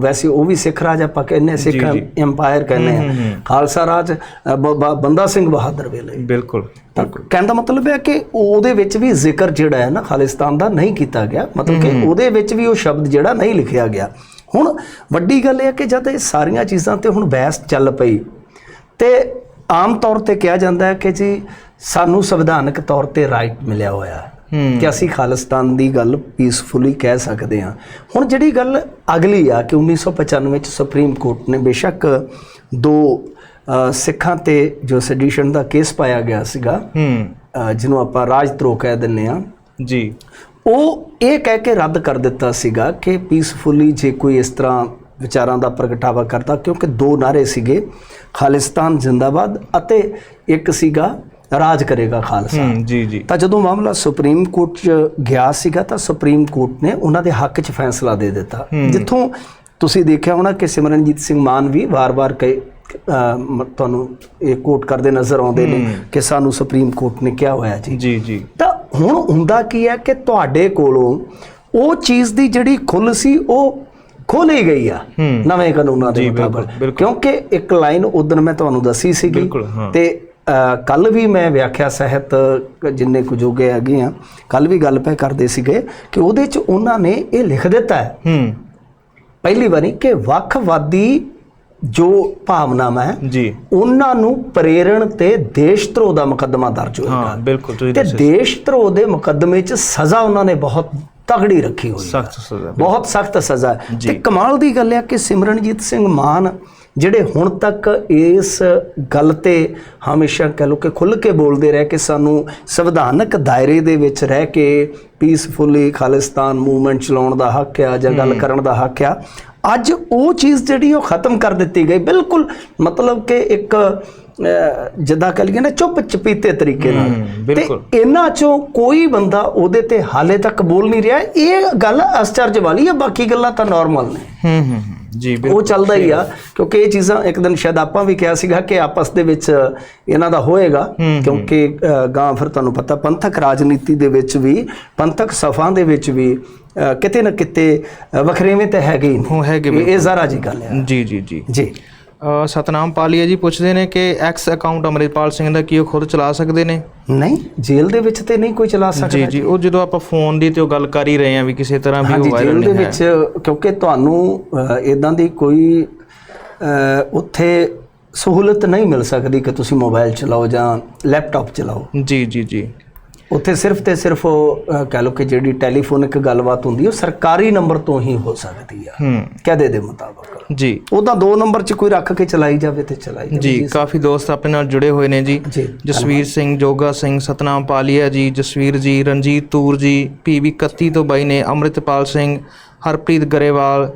ਵੈਸੇ ਉਹ ਵੀ ਸਿੱਖ ਰਾਜ ਆਪਾਂ ਕਹਿੰਦੇ ਹਾਂ, ਸਿੱਖ ਐਮਪਾਇਰ ਕਹਿੰਦੇ ਆ ਖਾਲਸਾ ਰਾਜ ਬੰਦਾ ਸਿੰਘ ਬਹਾਦਰ ਵੇਲੇ। ਬਿਲਕੁਲ ਕਹਿਣ ਦਾ ਮਤਲਬ ਹੈ ਕਿ ਉਹਦੇ ਵਿੱਚ ਵੀ ਜ਼ਿਕਰ ਜਿਹੜਾ ਹੈ ਨਾ ਖਾਲਿਸਤਾਨ ਦਾ ਨਹੀਂ ਕੀਤਾ ਗਿਆ। ਮਤਲਬ ਕਿ ਉਹਦੇ ਵਿੱਚ ਵੀ ਉਹ ਸ਼ਬਦ ਜਿਹੜਾ ਨਹੀਂ ਲਿਖਿਆ ਗਿਆ। ਹੁਣ ਵੱਡੀ ਗੱਲ ਇਹ ਹੈ ਕਿ ਜਦ ਇਹ ਸਾਰੀਆਂ ਚੀਜ਼ਾਂ ਤੇ ਹੁਣ ਬਹਿਸ ਚੱਲ ਪਈ ਤੇ ਆਮ ਤੌਰ ਤੇ ਕਿਹਾ ਜਾਂਦਾ ਹੈ ਕਿ ਜੀ ਸਾਨੂੰ ਸੰਵਿਧਾਨਕ ਤੌਰ ਤੇ ਰਾਈਟ ਮਿਲਿਆ ਹੋਇਆ ਹੂੰ। ਕਿ ਅਸੀਂ ਖਾਲਿਸਤਾਨ ਦੀ ਗੱਲ ਪੀਸਫੁਲੀ ਕਹਿ ਸਕਦੇ ਹਾਂ। ਹੁਣ ਜਿਹੜੀ ਗੱਲ ਅਗਲੀ ਆ ਕਿ 1995 ਵਿੱਚ ਸੁਪਰੀਮ ਕੋਰਟ ਨੇ ਬੇਸ਼ੱਕ ਦੋ ਸਿੱਖਾਂ ਤੇ ਜੋ ਸੈਡੀਸ਼ਨ ਦਾ ਕੇਸ ਪਾਇਆ ਗਿਆ ਸੀਗਾ ਜਿਹਨੂੰ ਆਪਾਂ ਰਾਜ ਧਰੋਹ ਕਹਿ ਦਿੰਨੇ ਆ ਜੀ। ਉਹ ਇਹ ਕਹਿ ਕੇ ਰੱਦ ਕਰ ਦਿੱਤਾ ਸੀਗਾ ਕਿ ਪੀਸਫੁਲੀ ਜੇ ਕੋਈ ਇਸ ਤਰ੍ਹਾਂ ਵਿਚਾਰਾਂ ਦਾ ਪ੍ਰਗਟਾਵਾ ਕਰਦਾ ਕਿਉਂਕਿ ਦੋ ਨਾਰੇ ਸੀਗੇ ਖਾਲਿਸਤਾਨ ਜਿੰਦਾਬਾਦ ਅਤੇ ਇੱਕ ਸੀਗਾ ਰਾਜ ਕਰੇਗਾ ਖਾਲਸਾ। ਜੀ ਜੀ। ਤਾਂ ਜਦੋਂ ਮਾਮਲਾ ਸੁਪਰੀਮ ਕੋਰਟ 'ਚ ਗਿਆ ਸੀਗਾ ਤਾਂ ਸੁਪਰੀਮ ਕੋਰਟ ਨੇ ਉਹਨਾਂ ਦੇ ਹੱਕ 'ਚ ਫੈਸਲਾ ਦੇ ਦਿੱਤਾ। ਜਿੱਥੋਂ ਤੁਸੀਂ ਦੇਖਿਆ ਹੋਣਾ ਕਿ ਸਿਮਰਨਜੀਤ ਸਿੰਘ ਮਾਨ ਵੀ ਵਾਰ-ਵਾਰ ਕਹੇ ਤੁਹਾਨੂੰ ਇਹ ਕੋਟ ਕਰਦੇ ਨਜ਼ਰ ਆਉਂਦੇ ਨੇ ਕਿ ਸਾਨੂੰ ਸੁਪਰੀਮ ਕੋਰਟ ਨੇ ਕਿਹਾ ਹੋਇਆ ਜੀ। ਜੀ ਜੀ। ਤਾਂ ਹੁਣ ਹੁੰਦਾ ਕੀ ਹੈ ਕਿ ਤੁਹਾਡੇ ਕੋਲੋਂ ਉਹ ਚੀਜ਼ ਦੀ ਜਿਹੜੀ ਖੁੱਲ ਸੀ ਉਹ ਖੋਲੀ ਗਈ ਆ। ਨਵੇਂ ਕਾਨੂੰਨਾਂ ਦੇ ਮੁਤਾਬਕ। ਕਿਉਂਕਿ ਇੱਕ ਲਾਈਨ ਉਦੋਂ ਮੈਂ ਤੁਹਾਨੂੰ ਦੱਸੀ ਸੀਗੀ। ਤੇ ਕੱਲ ਵੀ ਮੈਂ ਵਿਆਖਿਆ ਸਹਿਤ ਜਿੰਨੇ ਕੁ ਜੋਗੇ ਹੈਗੇ ਆ ਕੱਲ ਵੀ ਗੱਲ ਪੈ ਕਰਦੇ ਸੀਗੇ ਕਿ ਉਹਦੇ ਚ ਉਹਨਾਂ ਨੇ ਇਹ ਲਿਖ ਦਿੱਤਾ ਹੈ। ਹੂੰ। ਪਹਿਲੀ ਵਾਰੀ ਕਿ ਵੱਖਵਾਦੀ ਜੋ ਭਾਵਨਾਵਾਂ ਹੈ ਜੀ। ਉਹਨਾਂ ਨੂੰ ਪ੍ਰੇਰਣ ਤੇ ਦੇਸ਼ ਧਰੋਹ ਦਾ ਮੁਕੱਦਮਾ ਦਰਜ ਹੋਏਗਾ। ਹਾਂ ਬਿਲਕੁਲ ਤੁਸੀਂ ਤੇ ਦੇਸ਼ ਧਰੋਹ ਦੇ ਮੁਕੱਦਮੇ 'ਚ ਸਜ਼ਾ ਉਹਨਾਂ ਨੇ ਬਹੁਤ ਤਗੜੀ ਰੱਖੀ ਹੋਈ ਸਖਤ ਸਜ਼ਾ ਬਹੁਤ ਸਖਤ ਸਜ਼ਾ। ਤੇ ਕਮਾਲ ਦੀ ਗੱਲ ਹੈ ਕਿ ਸਿਮਰਨਜੀਤ ਸਿੰਘ ਮਾਨ ਜਿਹੜੇ ਹੁਣ ਤੱਕ ਇਸ ਗੱਲ ਤੇ ਹਮੇਸ਼ਾ ਕਹ ਲੋ ਕਿ ਖੁੱਲ ਕੇ ਬੋਲਦੇ ਰਹੇ ਕਿ ਸਾਨੂੰ ਸੰਵਿਧਾਨਕ ਦਾਇਰੇ ਦੇ ਵਿੱਚ ਰਹਿ ਕੇ ਪੀਸਫੁਲੀ ਖਾਲਿਸਤਾਨ ਮੂਵਮੈਂਟ ਚਲਾਉਣ ਦਾ ਹੱਕ ਆ ਜਾਂ ਗੱਲ ਕਰਨ ਦਾ ਹੱਕ ਆ ਅੱਜ ਉਹ ਚੀਜ਼ ਜਿਹੜੀ ਉਹ ਖਤਮ ਕਰ ਦਿੱਤੀ ਗਈ ਬਿਲਕੁਲ ਮਤਲਬ ਕਿ ਇੱਕ ਜਿੱਦਾਂ ਕਹ ਲਈਏ ਨਾ ਚੁੱਪ ਚਪੀਤੇ ਤਰੀਕੇ ਨਾਲ। ਤੇ ਇਹਨਾਂ ਚੋਂ ਕੋਈ ਬੰਦਾ ਉਹਦੇ ਤੇ ਹਾਲੇ ਤੱਕ ਬੋਲ ਨਹੀਂ ਰਿਹਾ। ਇਹ ਗੱਲ ਅਸਚਰਜ ਵਾਲੀ ਹੈ ਬਾਕੀ ਗੱਲਾਂ ਤਾਂ ਨਾਰਮਲ ਨੇ। ਹੂੰ ਹੂੰ ਹੂੰ, ਜੀ ਬਿਲਕੁਲ। ਉਹ ਚੱਲਦਾ ਹੀ ਆ ਕਿਉਂਕਿ ਇਹ ਚੀਜ਼ਾਂ ਇੱਕ ਦਿਨ ਸ਼ਾਇਦ ਆਪਾਂ ਵੀ ਕਿਹਾ ਸੀਗਾ ਕਿ ਆਪਸ ਦੇ ਵਿੱਚ ਇਹਨਾਂ ਦਾ ਹੋਏਗਾ। ਕਿਉਂਕਿ ਗਾਂ ਫਿਰ ਤੁਹਾਨੂੰ ਪਤਾ ਪੰਥਕ ਰਾਜਨੀਤੀ ਦੇ ਵਿੱਚ ਵੀ ਪੰਥਕ ਸਫਾਂ ਦੇ ਵਿੱਚ ਵੀ ਕਿਤੇ ਨਾ ਕਿਤੇ ਵਖਰੇਵੇਂ ਤੇ ਹੈਗੇ ਹੀ ਨੇ। ਉਹ ਹੈਗੇ ਇਹ- ਜ਼ਰਾ ਜੀ ਗੱਲ ਹੈ ਜੀ ਜੀ ਜੀ। ਜੀ। ਸਤਨਾਮ ਪਾਲੀਆ ਜੀ ਪੁੱਛਦੇ ਨੇ ਕਿ ਐਕਸ ਅਕਾਊਂਟ ਅਮਰਿਤਪਾਲ ਸਿੰਘ ਦਾ ਕੀ ਉਹ ਖੁਦ ਚਲਾ ਸਕਦੇ ਨੇ? ਨਹੀਂ ਜੇਲ੍ਹ ਦੇ ਵਿੱਚ ਤੇ ਨਹੀਂ ਕੋਈ ਚਲਾ ਸਕਦਾ ਜੀ ਜੀ ਉਹ ਜਦੋਂ ਆਪਾਂ ਫੋਨ ਦੀ ਤੇ ਉਹ ਗੱਲ ਕਰ ਹੀ ਰਹੇ ਆ ਵੀ ਕਿਸੇ ਤਰ੍ਹਾਂ ਵੀ ਉਹ ਵਾਇਰਲ ਜੇਲ੍ਹ ਦੇ ਨਹੀਂ ਹੈ। ਵਿੱਚ ਕਿਉਂਕਿ ਤੁਹਾਨੂੰ ਇਦਾਂ ਦੀ ਕੋਈ ਉੱਥੇ ਸਹੂਲਤ ਨਹੀਂ ਮਿਲ ਸਕਦੀ ਕਿ ਤੁਸੀਂ ਮੋਬਾਈਲ ਚਲਾਓ ਜਾਂ ਲੈਪਟਾਪ ਚਲਾਓ। ਜੀ ਜੀ ਜੀ। ਉੱਥੇ ਸਿਰਫ ਤੇ ਸਿਰਫ ਕਹਿ ਲਓ ਕਿ ਜਿਹੜੀ ਟੈਲੀਫੋਨਿਕ ਗੱਲਬਾਤ ਹੁੰਦੀ ਉਹ ਸਰਕਾਰੀ ਨੰਬਰ ਤੋਂ ਹੀ ਹੋ ਸਕਦੀ ਆ। ਹੂੰ। ਕਹਦੇ ਦੇ ਮੁਤਾਬਕ? ਜੀ। ਉਹਦਾ ਦੋ ਨੰਬਰ 'ਚ ਕੋਈ ਰੱਖ ਕੇ ਚਲਾਈ ਜਾਵੇ ਤੇ ਚਲਾਈ ਜਾਵੇ। ਜੀ ਕਾਫੀ ਦੋਸਤ ਆਪਣੇ ਨਾਲ ਜੁੜੇ ਹੋਏ ਨੇ ਜੀ। ਜਸਵੀਰ ਸਿੰਘ ਜੋਗਾ ਸਿੰਘ ਸਤਨਾਮ ਪਾਲੀਆ ਜੀ ਜਸਵੀਰ ਜੀ ਰਣਜੀਤ ਤੂਰ ਜੀ ਪੀਵੀ 31 ਤੋਂ ਬਾਈ ਨੇ ਅੰਮ੍ਰਿਤਪਾਲ ਸਿੰਘ ਹਰਪ੍ਰੀਤ ਗਰੇਵਾਲ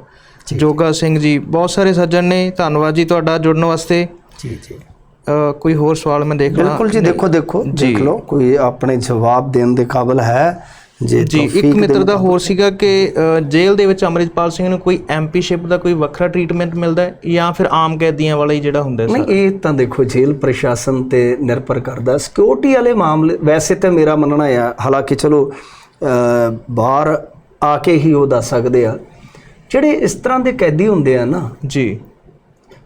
ਜੋਗਾ ਸਿੰਘ ਜੀ ਬਹੁਤ ਸਾਰੇ ਸੱਜਣ ਨੇ। ਧੰਨਵਾਦ ਜੀ ਤੁਹਾਡਾ ਜੁੜਨ ਵਾਸਤੇ। ਜੀ ਜੀ। ਕੋਈ ਹੋਰ ਸਵਾਲ ਮੈਂ ਦੇਖ ਲਾਂ ਬਿਲਕੁਲ ਜੀ ਦੇਖੋ ਦੇਖੋ ਦੇਖ ਲਓ ਕੋਈ ਆਪਣੇ ਜਵਾਬ ਦੇਣ ਦੇ ਕਾਬਿਲ ਹੈ ਜੇ ਜੀ ਇੱਕ ਮਿੱਤਰ ਦਾ ਹੋਰ ਸੀਗਾ ਕਿ ਜੇਲ੍ਹ ਦੇ ਵਿੱਚ ਅੰਮ੍ਰਿਤਪਾਲ ਸਿੰਘ ਨੂੰ ਕੋਈ ਐਮਪੀਸ਼ਿਪ ਦਾ ਕੋਈ ਵੱਖਰਾ ਟ੍ਰੀਟਮੈਂਟ ਮਿਲਦਾ ਹੈ ਜਾਂ ਫਿਰ ਆਮ ਕੈਦੀਆਂ ਵਾਲਾ ਹੀ ਜਿਹੜਾ ਹੁੰਦਾ ਹੈ ਨਹੀਂ ਇਹ ਤਾਂ ਦੇਖੋ ਜੇਲ੍ਹ ਪ੍ਰਸ਼ਾਸਨ ਤੇ ਨਿਰਭਰ ਕਰਦਾ। ਸਿਕਿਉਰਿਟੀ ਵਾਲੇ ਮਾਮਲੇ ਵੈਸੇ ਤਾਂ ਮੇਰਾ ਮੰਨਣਾ ਆ ਹਾਲਾਂਕਿ ਚਲੋ ਬਾਹਰ ਆ ਕੇ ਹੀ ਉਹ ਦੱਸ ਸਕਦੇ ਆ। ਜਿਹੜੇ ਇਸ ਤਰ੍ਹਾਂ ਦੇ ਕੈਦੀ ਹੁੰਦੇ ਆ ਨਾ ਜੀ।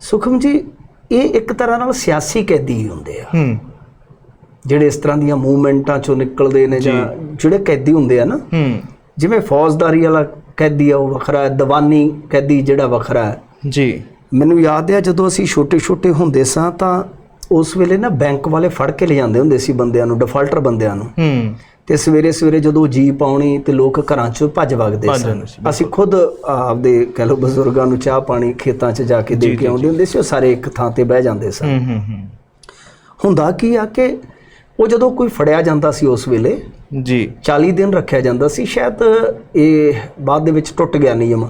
ਸੁਖਮ ਜੀ ਇਹ ਇੱਕ ਤਰ੍ਹਾਂ ਨਾਲ ਸਿਆਸੀ ਕੈਦੀ ਹੀ ਹੁੰਦੇ ਆ। ਹੂੰ। ਜਿਹੜੇ ਇਸ ਤਰ੍ਹਾਂ ਦੀਆਂ ਮੂਵਮੈਂਟਾਂ ਚੋਂ ਨਿਕਲਦੇ ਨੇ ਜਾਂ ਜਿਹੜੇ ਕੈਦੀ ਹੁੰਦੇ ਆ ਨਾ ਹੂੰ। ਜਿਵੇਂ ਫੌਜਦਾਰੀ ਵਾਲਾ ਕੈਦੀ ਆ ਉਹ ਵੱਖਰਾ ਹੈ ਦੀਵਾਨੀ ਕੈਦੀ ਜਿਹੜਾ ਵੱਖਰਾ ਹੈ। ਜੀ। ਮੈਨੂੰ ਯਾਦ ਹੈ ਜਦੋਂ ਅਸੀਂ ਛੋਟੇ-ਛੋਟੇ ਹੁੰਦੇ ਸਾਂ ਤਾਂ ਉਸ ਵੇਲੇ ਨਾ ਬੈਂਕ ਵਾਲੇ ਫੜ ਕੇ ਲੈ ਜਾਂਦੇ ਹੁੰਦੇ ਸੀ ਬੰਦਿਆਂ ਨੂੰ ਡਿਫਾਲਟਰ ਬੰਦਿਆਂ ਨੂੰ। ਹੂੰ। ਤੇ ਸਵੇਰੇ ਸਵੇਰੇ ਜਦੋਂ ਜੀਪ ਆਉਣੀ ਤੇ ਲੋਕ ਘਰਾਂ 'ਚੋਂ ਭੱਜ ਵਗਦੇ ਸਨ। ਅਸੀਂ ਖੁਦ ਆਪਦੇ ਕਹਿ ਲਓ ਬਜ਼ੁਰਗਾਂ ਨੂੰ ਚਾਹ ਪਾਣੀ ਖੇਤਾਂ 'ਚ ਜਾ ਕੇ ਦੇ ਕੇ ਆਉਂਦੇ ਹੁੰਦੇ ਸੀ ਉਹ ਸਾਰੇ ਇੱਕ ਥਾਂ ਤੇ ਬਹਿ ਜਾਂਦੇ ਸਨ। ਹੂੰ ਹੂੰ ਹੂੰ। ਹੁੰਦਾ ਕੀ ਆ ਕਿ ਉਹ ਜਦੋਂ ਕੋਈ ਫੜਿਆ ਜਾਂਦਾ ਸੀ ਉਸ ਵੇਲੇ ਜੀ। 40 ਦਿਨ ਰੱਖਿਆ ਜਾਂਦਾ ਸੀ ਸ਼ਾਇਦ ਇਹ ਬਾਅਦ ਦੇ ਵਿੱਚ ਟੁੱਟ ਗਿਆ ਨਿਯਮ।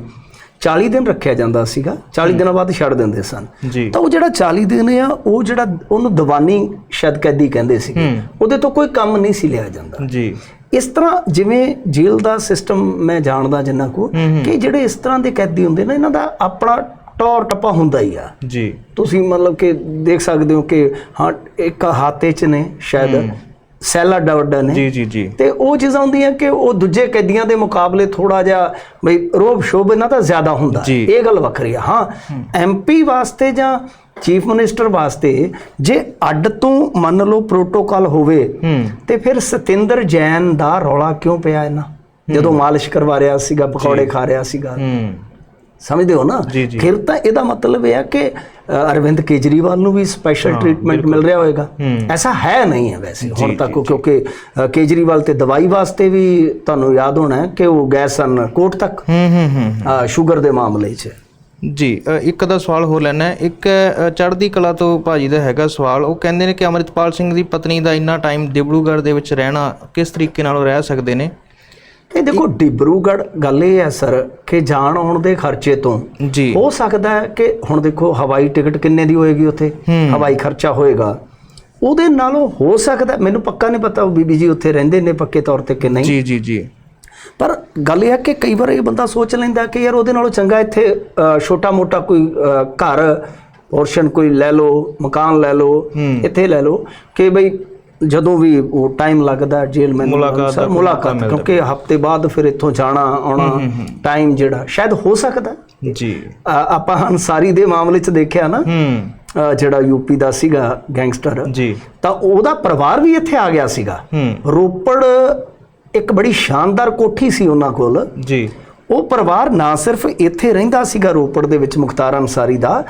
40 ਦਿਨ ਰੱਖਿਆ ਜਾਂਦਾ ਸੀਗਾ 40 ਦਿਨਾਂ ਬਾਅਦ ਛੱਡ ਦਿੰਦੇ ਸਨ। ਤਾਂ ਉਹ ਜਿਹੜਾ 40 ਦਿਨ ਆ ਉਹ ਜਿਹੜਾ ਉਹਨੂੰ ਦੀਵਾਨੀ ਸ਼ਾਇਦ ਕੈਦੀ ਕਹਿੰਦੇ ਸੀ ਉਹਦੇ ਤੋਂ ਕੋਈ ਕੰਮ ਨਹੀਂ ਸੀ ਲਿਆ ਜਾਂਦਾ। ਜੀ। ਇਸ ਤਰ੍ਹਾਂ ਜਿਵੇਂ ਜੇਲ੍ਹ ਦਾ ਸਿਸਟਮ ਮੈਂ ਜਾਣਦਾ ਜਿੰਨਾ ਕੋ ਕਿ ਜਿਹੜੇ ਇਸ ਤਰ੍ਹਾਂ ਦੇ ਕੈਦੀ ਹੁੰਦੇ ਨੇ ਇਹਨਾਂ ਦਾ ਆਪਣਾ ਟੌਰ ਟੱਪਾ ਹੁੰਦਾ ਹੀ ਆ। ਜੀ। ਤੁਸੀਂ ਮਤਲਬ ਕਿ ਦੇਖ ਸਕਦੇ ਹੋ ਕਿ ਹਾਂ ਇੱਕ ਹਾਤੇ 'ਚ ਨੇ ਸ਼ਾਇਦ। ਸੈੱਲ ਅੱਡਾ ਨੇ। ਜੀ ਜੀ ਜੀ। ਤੇ ਉਹ ਚੀਜ਼ਾਂ ਹੁੰਦੀਆਂ ਕਿ ਉਹ ਦੂਜੇ ਕੈਦੀਆਂ ਦੇ ਮੁਕਾਬਲੇ ਥੋੜਾ ਜਿਹਾ ਬਈ ਰੋਬ ਸ਼ੋਭ ਇਹਨਾਂ ਦਾ ਜ਼ਿਆਦਾ ਹੁੰਦਾ। ਇਹ ਗੱਲ ਵੱਖਰੀ ਆ ਹਾਂ। ਐਮਪੀ ਵਾਸਤੇ ਜਾਂ ਚੀਫ ਮਿਨਿਸਟਰ ਵਾਸਤੇ ਜੇ ਅੱਡ ਤੋਂ ਮੰਨ ਲਓ ਪ੍ਰੋਟੋਕਾਲ ਹੋਵੇ ਤੇ ਫਿਰ ਸਤਿੰਦਰ ਜੈਨ ਦਾ ਰੌਲਾ ਕਿਉਂ ਪਿਆ ਇਹਨਾਂ? ਜਦੋਂ ਮਾਲਿਸ਼ ਕਰਵਾ ਰਿਹਾ ਸੀਗਾ ਪਕੌੜੇ ਖਾ ਰਿਹਾ ਸੀਗਾ। ਸਮਝਦੇ ਹੋ ਨਾ। ਫਿਰ ਤਾਂ ਇਹਦਾ ਮਤਲਬ ਇਹ ਹੈ ਕਿ ਅਰਵਿੰਦ ਕੇਜਰੀਵਾਲ ਨੂੰ ਵੀ ਸਪੈਸ਼ਲ ਟ੍ਰੀਟਮੈਂਟ ਮਿਲ ਰਿਹਾ ਹੋਵੇਗਾ ਐਸਾ ਹੈ ਨਹੀਂ ਹੈ ਵੈਸੇ ਹੁਣ ਤੱਕ ਕਿਉਂਕਿ ਕੇਜਰੀਵਾਲ ਤੇ ਦਵਾਈ ਵਾਸਤੇ ਵੀ ਤੁਹਾਨੂੰ ਯਾਦ ਹੋਣਾ ਹੈ ਕਿ ਉਹ ਗਏ ਸਨ ਕੋਰਟ ਤੱਕ ਹੂੰ ਹੂੰ ਹੂੰ ਅ, ਸ਼ੂਗਰ ਦੇ ਮਾਮਲੇ 'ਚ। ਜੀ ਇੱਕ ਦਾ ਸਵਾਲ ਹੋਰ ਲੈਣਾ ਇੱਕ ਚੜ੍ਹਦੀ ਕਲਾ ਤੋਂ ਭਾਜੀ ਦਾ ਹੈਗਾ ਸਵਾਲ। ਉਹ ਕਹਿੰਦੇ ਨੇ ਕਿ ਅਮਰਿਤਪਾਲ ਸਿੰਘ ਦੀ ਪਤਨੀ ਦਾ ਇੰਨਾ ਟਾਈਮ ਡਿਬੜੂਗੜ੍ਹ ਦੇ ਵਿੱਚ ਰਹਿਣਾ ਕਿਸ ਤਰੀਕੇ ਨਾਲ ਉਹ ਰਹਿ ਸਕਦੇ ਨੇ? ਇਹ ਦੇਖੋ ਡਿਬਰੂਗੜ੍ਹ ਗੱਲ ਇਹ ਹੈ ਸਰ ਕਿ ਜਾਣ ਆਉਣ ਦੇ ਖਰਚੇ ਤੋਂ ਜੀ। ਹੋ ਸਕਦਾ ਹੈ ਕਿ ਹੁਣ ਦੇਖੋ ਹਵਾਈ ਟਿਕਟ ਕਿੰਨੇ ਦੀ ਹੋਏਗੀ ਉੱਥੇ? ਹਵਾਈ ਖਰਚਾ ਹੋਏਗਾ। ਉਹਦੇ ਨਾਲੋਂ ਹੋ ਸਕਦਾ ਮੈਨੂੰ ਪੱਕਾ ਨਹੀਂ ਪਤਾ ਉਹ ਬੀਬੀ ਜੀ ਉੱਥੇ ਰਹਿੰਦੇ ਨੇ ਪੱਕੇ ਤੌਰ ਤੇ ਕਿ ਨਹੀਂ। ਜੀ ਜੀ ਜੀ। ਪਰ ਗੱਲ ਇਹ ਹੈ ਕਿ ਕਈ ਵਾਰ ਇਹ ਬੰਦਾ ਸੋਚ ਲੈਂਦਾ ਕਿ ਯਾਰ ਉਹਦੇ ਨਾਲੋਂ ਚੰਗਾ ਇੱਥੇ ਛੋਟਾ ਮੋਟਾ ਕੋਈ ਘਰ ਪੋਰਸ਼ਨ ਕੋਈ ਲੈ ਲਓ ਮਕਾਨ ਲੈ ਲਓ। ਇੱਥੇ ਲੈ ਲਓ ਕਿ ਬਈ ਜਦੋਂ ਵੀ ਉਹ ਟਾਈਮ ਲੱਗਦਾ ਜੇਲ੍ਹ ਮੈਨੂੰ ਮੁਲਾਕਾਤ ਕਿਉਂਕਿ ਹਫ਼ਤੇ ਬਾਅਦ ਫਿਰ ਇੱਥੋਂ ਜਾਣਾ ਆਉਣਾ ਟਾਈਮ ਜਿਹੜਾ ਸ਼ਾਇਦ ਹੋ ਸਕਦਾ ਜੀ। ਆਪਾਂ ਅਨਸਾਰੀ ਦੇ ਮਾਮਲੇ 'ਚ ਦੇਖਿਆ ਨਾ ਜਿਹੜਾ ਯੂਪੀ ਦਾ ਸੀਗਾ ਗੈਂਗਸਟਰ ਜੀ। ਤਾਂ ਉਹਦਾ ਪਰਿਵਾਰ ਵੀ ਇੱਥੇ ਆ ਗਿਆ ਸੀਗਾ। ਰੋਪੜ ਇੱਕ ਬੜੀ ਸ਼ਾਨਦਾਰ ਕੋਠੀ ਸੀ ਉਹਨਾਂ ਕੋਲ। ਜੀ। ਉਹ ਪਰਿਵਾਰ ਨਾ ਸਿਰਫ ਇੱਥੇ ਰਹਿੰਦਾ ਸੀਗਾ ਰੋਪੜ ਦੇ ਵਿੱਚ ਮੁਖਤਾਰ ਅੰਸਾਰੀ ਦਾ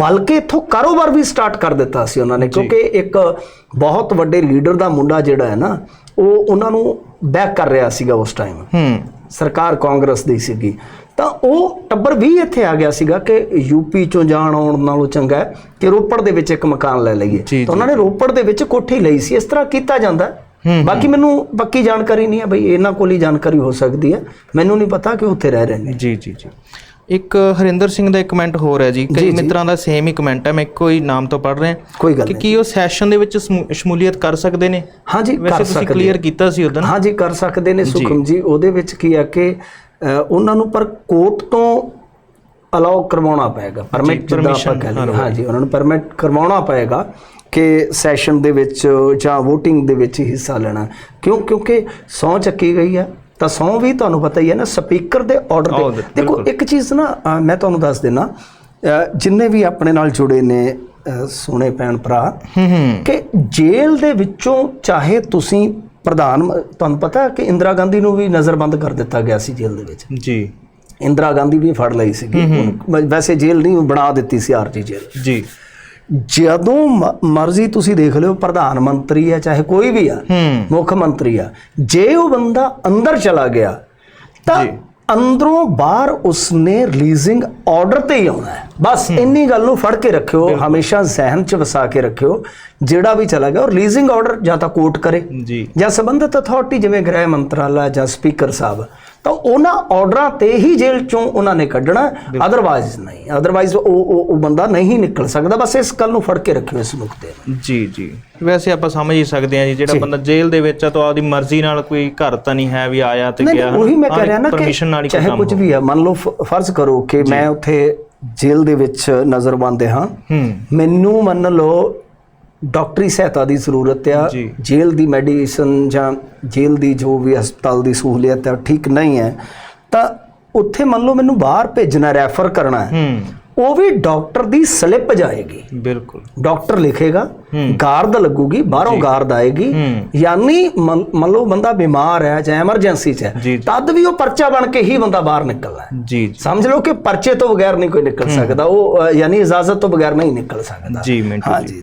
ਬਲਕਿ ਇੱਥੋਂ ਕਾਰੋਬਾਰ ਵੀ ਸਟਾਰਟ ਕਰ ਦਿੱਤਾ ਸੀ ਉਹਨਾਂ ਨੇ ਕਿਉਂਕਿ ਇੱਕ ਬਹੁਤ ਵੱਡੇ ਲੀਡਰ ਦਾ ਮੁੰਡਾ ਜਿਹੜਾ ਹੈ ਨਾ ਉਹ ਉਹਨਾਂ ਨੂੰ ਬੈਕ ਕਰ ਰਿਹਾ ਸੀਗਾ ਉਸ ਟਾਈਮ ਹੂੰ। ਸਰਕਾਰ ਕਾਂਗਰਸ ਦੀ ਸੀਗੀ। ਤਾਂ ਉਹ ਟੱਬਰ ਵੀ ਇੱਥੇ ਆ ਗਿਆ ਸੀਗਾ ਕਿ ਯੂਪੀ ਚੋਂ ਜਾਣ ਆਉਣ ਨਾਲੋਂ ਚੰਗਾ ਹੈ ਕਿ ਰੋਪੜ ਦੇ ਵਿੱਚ ਇੱਕ ਮਕਾਨ ਲੈ ਲਈਏ। ਤਾਂ ਉਹਨਾਂ ਨੇ ਰੋਪੜ ਦੇ ਵਿੱਚ ਕੋਠੀ ਲਈ ਸੀ। ਇਸ ਤਰ੍ਹਾਂ ਕੀਤਾ ਜਾਂਦਾ ਬਾਕੀ ਮੈਨੂੰ ਪੱਕੀ ਜਾਣਕਾਰੀ ਨਹੀਂ ਹੈ ਬਈ ਇਹਨਾਂ ਕੋਲ ਹੀ ਜਾਣਕਾਰੀ ਹੋ ਸਕਦੀ ਹੈ। ਮੈਨੂੰ ਨਹੀਂ ਪਤਾ ਕਿ ਉੱਥੇ ਰਹਿ ਰਹੇ ਨੇ। ਜੀ ਜੀ ਜੀ। ਇੱਕ ਹਰਿੰਦਰ ਸਿੰਘ ਦਾ ਇੱਕ ਕਮੈਂਟ ਹੋਰ ਹੈ ਜੀ। ਕਈ ਮਿੱਤਰਾਂ ਦਾ ਸੇਮ ਹੀ ਕਮੈਂਟ ਹੈ। ਮੈਂ ਇੱਕੋ ਹੀ ਨਾਮ ਤੋਂ ਪੜ੍ਹ ਰਿਹਾ। ਕੋਈ ਗੱਲ ਕਿ ਨਹੀਂ ਕੀ ਉਹ ਸੈਸ਼ਨ ਦੇ ਵਿੱਚ ਸਮੂ- ਸ਼ਮੂਲੀਅਤ ਕਰ ਸਕਦੇ ਨੇ? ਹਾਂਜੀ ਵੈਸੇ ਕਰ ਤੁਸੀਂ ਸਕਦੇ ਕਲੀਅਰ ਕੀਤਾ ਸੀ ਉਦੋਂ। ਹਾਂਜੀ ਕਰ ਸਕਦੇ ਨੇ ਸੁਖਮ ਜੀ। ਉਹਦੇ ਵਿੱਚ ਕੀ ਹੈ ਕਿ ਉਹਨਾਂ ਨੂੰ ਪਰ ਕੋਰਟ ਤੋਂ ਅਲਾਉ ਕਰਵਾਉਣਾ ਪਏਗਾ। ਪਰਮਿਟ ਜਿੱਦਾਂ ਆਪਾਂ ਕਹਿੰਦੇ ਹਾਂਜੀ ਉਹਨਾਂ ਨੂੰ ਪਰਮਿਟ ਕਰਵਾਉਣਾ ਪਏਗਾ। ਕਿ ਸੈਸ਼ਨ ਦੇ ਵਿੱਚ ਜਾਂ VOTING ਦੇ ਵਿੱਚ ਹਿੱਸਾ ਲੈਣਾ। ਕਿਉਂ? ਕਿਉਂਕਿ ਸਹੁੰ ਚੱਕੀ ਗਈ ਹੈ ਤਾਂ ਸਹੁੰ ਵੀ ਤੁਹਾਨੂੰ ਪਤਾ ਹੀ ਹੈ ਨਾ ਸਪੀਕਰ ਦੇ ਆਰਡਰ ਤੇ। ਦੇਖੋ ਇੱਕ ਚੀਜ਼ ਨਾ ਮੈਂ ਤੁਹਾਨੂੰ ਦੱਸ ਦੇਣਾ ਜਿੰਨੇ ਵੀ ਆਪਣੇ ਨਾਲ ਜੁੜੇ ਨੇ ਸੋਹਣੇ ਭੈਣ ਭਰਾ ਕਿ ਜੇਲ੍ਹ ਦੇ ਵਿੱਚੋਂ ਚਾਹੇ ਤੁਸੀਂ ਪ੍ਰਧਾਨ ਤੁਹਾਨੂੰ ਪਤਾ ਕਿ ਇੰਦਰਾ ਗਾਂਧੀ ਨੂੰ ਵੀ ਨਜ਼ਰਬੰਦ ਕਰ ਦਿੱਤਾ ਗਿਆ ਸੀ ਜੇਲ੍ਹ ਦੇ ਵਿੱਚ। ਜੀ। ਇੰਦਰਾ ਗਾਂਧੀ ਵੀ ਫੜ ਲਈ ਸੀਗੀ। ਉਹਨੂੰ ਵੈਸੇ ਜੇਲ੍ਹ ਨਹੀਂ ਬਣਾ ਦਿੱਤੀ ਸੀ ਆਰਜੀ ਜੇਲ੍ਹ। ਜੀ। ਜਦੋਂ ਮਰਜ਼ੀ ਤੁਸੀਂ ਦੇਖ ਲਿਓ ਪ੍ਰਧਾਨ ਮੰਤਰੀ ਹੈ ਚਾਹੇ ਕੋਈ ਵੀ ਆ ਮੁੱਖ ਮੰਤਰੀ ਆ ਜੇ ਉਹ ਬੰਦਾ ਅੰਦਰ ਚਲਾ ਗਿਆ ਤਾਂ। ਅੰਦਰੋਂ ਬਾਹਰ ਉਸਨੇ ਰਿਲੀਜ਼ਿੰਗ ਆਰਡਰ ਤੇ ਹੀ ਆਉਣਾ ਹੈ। ਬਸ ਇੰਨੀ ਗੱਲ ਨੂੰ ਫੜ ਕੇ ਰੱਖਿਓ ਹਮੇਸ਼ਾ ਜ਼ਿਹਨ 'ਚ ਵਸਾ ਕੇ ਰੱਖਿਓ ਜਿਹੜਾ ਵੀ ਚਲਾ ਗਿਆ ਉਹ ਰਿਲੀਜ਼ਿੰਗ ਆਰਡਰ ਜਾਂ ਤਾਂ ਕੋਰਟ ਕਰੇ ਜਾਂ। ਸੰਬੰਧਿਤ ਅਥਾਰਟੀ ਜਿਵੇਂ ਗ੍ਰਹਿ ਮੰਤਰਾਲਾ ਜਾਂ ਸਪੀਕਰ ਸਾਹਿਬ। ਤਾਂ ਉਹਨਾਂ ਆਰਡਰਾਂ ਤੇ ਹੀ ਜੇਲ੍ਹ ਚੋਂ ਉਹਨਾਂ ਨੇ ਕੱਢਣਾ ਅਦਰਵਾਈਜ਼ ਨਹੀਂ। ਅਦਰਵਾਈਜ਼ ਉਹ ਉਹ ਬੰਦਾ ਨਹੀਂ ਨਿਕਲ ਸਕਦਾ। ਬਸ ਇਸ ਗੱਲ ਨੂੰ ਫੜ ਕੇ ਰੱਖਿਓ ਇਸ ਨੁਕਤੇ ਨੂੰ। ਜੀ ਜੀ। ਵੈਸੇ ਆਪਾਂ ਸਮਝ ਹੀ ਸਕਦੇ ਹਾਂ ਜੀ ਜਿਹੜਾ ਬੰਦਾ ਜੇਲ੍ਹ ਦੇ ਵਿੱਚ ਆ ਤਾਂ ਆਪਦੀ ਮਰਜ਼ੀ ਨਾਲ ਕੋਈ ਘਰ ਤਾਂ ਨਹੀਂ ਹੈ ਵੀ ਆਇਆ ਤੇ ਗਿਆ ਨਹੀਂ, ਉਹੀ ਮੈਂ ਕਹਿ ਰਿਹਾ ਨਾ ਪਰਮਿਸ਼ਨ ਨਾਲ ਕਿ ਚਾਹੇ ਕੁਝ ਵੀ ਹੈ ਮੰਨ ਲਓ ਫਰਜ਼ ਕਰੋ ਕਿ ਮੈਂ ਉੱਥੇ ਜੇਲ੍ਹ ਦੇ ਵਿੱਚ ਨਜ਼ਰਬੰਦ ਹੂੰ। ਮੈਨੂੰ ਮੰਨ ਲਓ ਡਾਕਟਰੀ ਸਹਾਇਤਾ ਦੀ ਜ਼ਰੂਰਤ ਆ। ਜੇਲ੍ਹ ਦੀ ਮੈਡੀਸਨ ਜਾਂ ਜੇਲ੍ਹ ਦੀ ਜੋ ਵੀ ਹਸਪਤਾਲ ਦੀ ਸਹੂਲੀਅਤ ਹੈ ਠੀਕ ਨਹੀਂ ਹੈ। ਤਾਂ ਉੱਥੇ ਮੰਨ ਲਓ ਮੈਨੂੰ ਬਾਹਰ ਭੇਜਣਾ ਰੈਫਰ ਕਰਨਾ ਹੈ ਉਹ ਵੀ ਡਾਕਟਰ ਦੀ ਸਲਿੱਪ ਜਾਏਗੀ। ਬਿਲਕੁਲ। ਡਾਕਟਰ ਲਿਖੇਗਾ ਗਾਰਦ ਲੱਗੂਗੀ ਬਾਹਰੋਂ ਗਾਰਦ ਆਏਗੀ। ਯਾਨੀ ਮੰਨ ਲਓ ਬੰਦਾ ਬਿਮਾਰ ਹੈ ਜਾਂ ਐਮਰਜੈਂਸੀ 'ਚ ਹੈ। ਤਦ ਵੀ ਉਹ ਪਰਚਾ ਬਣ ਕੇ ਹੀ ਬੰਦਾ ਬਾਹਰ ਜੀ ਜੀ। ਸਮਝ ਲਓ ਕਿ ਪਰਚੇ ਤੋਂ ਬਗੈਰ ਨਹੀਂ ਕੋਈ ਨਿਕਲ ਸਕਦਾ ਉਹ ਯਾਨੀ ਇਜਾਜ਼ਤ ਤੋਂ ਬਗੈਰ ਨਹੀਂ ਨਿਕਲ ਸਕਦਾ। ਜੀ ਮਿੰਟੂ ਜੀ।